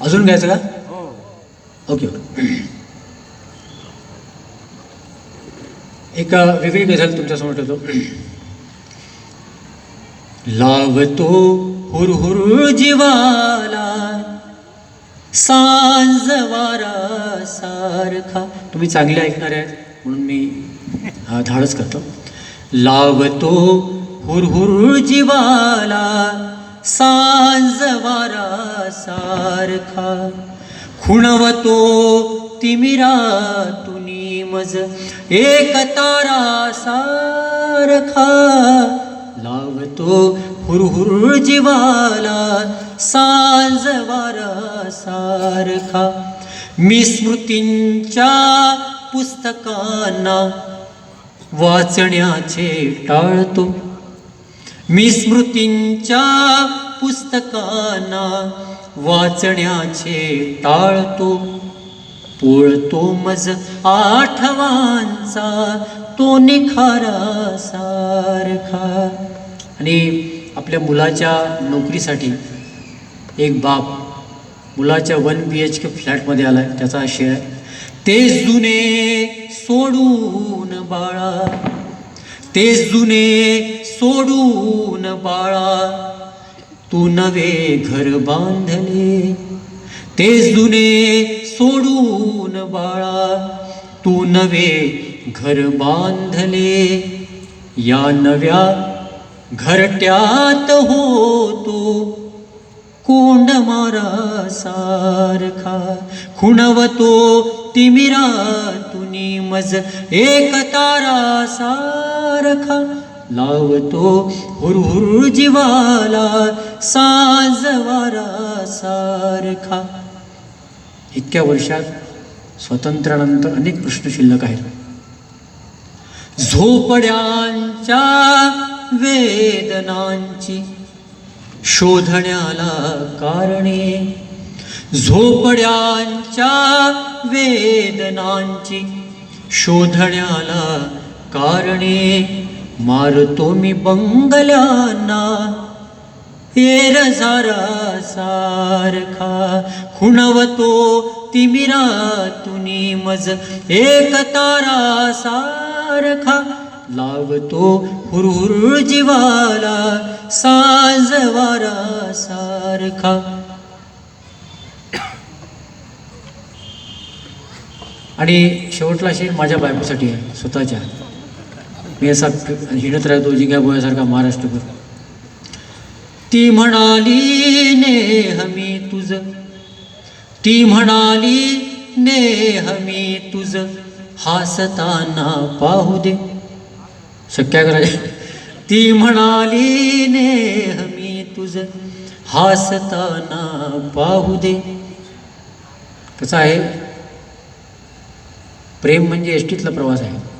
अजून घ्यायचं का? ओके एक वेगळी गझल तुमच्यासमोर ठेवतो. लावतो हुरहुर जीवाला सांज वारा सारखा. तुम्ही चांगले ऐकणार आहेत म्हणून मी हा धाडच करतो. लावतो हुरहुर जीवाला सांज वारा सारखा. खुणवतो तिमिरा तुनी मज एक तारा सारखा. लावतो हुरहुर जीवाला सांज वारा सारखा. मी स्मृतींच्या पुस्तकांना वाचण्याचे टाळतो. मी स्मृतींच्या पुस्तकांना वाचण्याचे टाळतो पोळतो मज आठवांचा तो निखारा सारखा. आणि आपल्या मुलाच्या नोकरीसाठी एक बाप मुलाच्या वन बी एच के फ्लॅटमध्ये आला आहे त्याचा आशय आहे. ते जुने सोडून बाळा ते जुने सोडून बाळा. तू नवे घर बांधले ते जुने सोडून बाळा. तू नवे घर बांधले या नव्या घरट्यात होतो कोंड मारा सारखा. खुणवतो तिमिरा तुनी मज. एक तारा सारखा लावतो. हुरहुर जीवाला साजवारा सारखा. इतक्या वर्षात स्वातंत्र्यानंतर अनेक प्रश्न शिल्लक आहेत. झोपड्यांच्या वेदनांची शोधण्याला कारणे. झोपड्यांच्या वेदनांची शोधण्याला कारणे मारतो मी बंगल्यांना एर झारा सारखा खुणवतो तिमिरातुनी मज एक तारा सारखा लावतो हुरहुर जीवाला साज वारा सारखा आणि शेवटला शेर माझ्या बायकोसाठी आहे स्वतःच्या. मी असा फि- हिंडत राहतो जिंग्या बोयासारखा महाराष्ट्रभर. ती म्हणाली नेह मी तुझ. ती म्हणाली नेह मी तुझ. हासताना पाहू दे. सत्याग्रह ती म्हणाली नेह मी तुझ. हासताना पाहू दे. कसं आहे? प्रेम म्हणजे एसटीतला प्रवास आहे.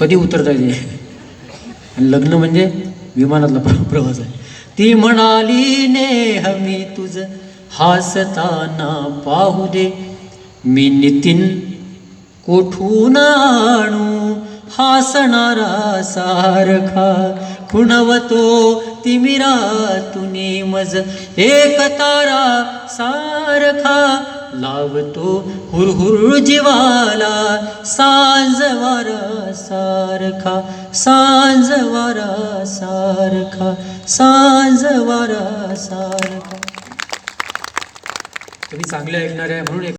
कधी उतरता येते आणि लग्न म्हणजे विमानातला प्र प्रवास आहे. ती म्हणाली नेह मी तुझ हासताना पाहू दे. मी नितीन कोठून आणू? हासणारा सारखा खुणवतो तिमिरा तुनी मज एक तारा सारखा लावतो हुरहुर जीवाला सांज वारा सारखा सांज वारा सारखा सांज वारा सारखा. तुम्ही चांगले ऐकणार आहे म्हणून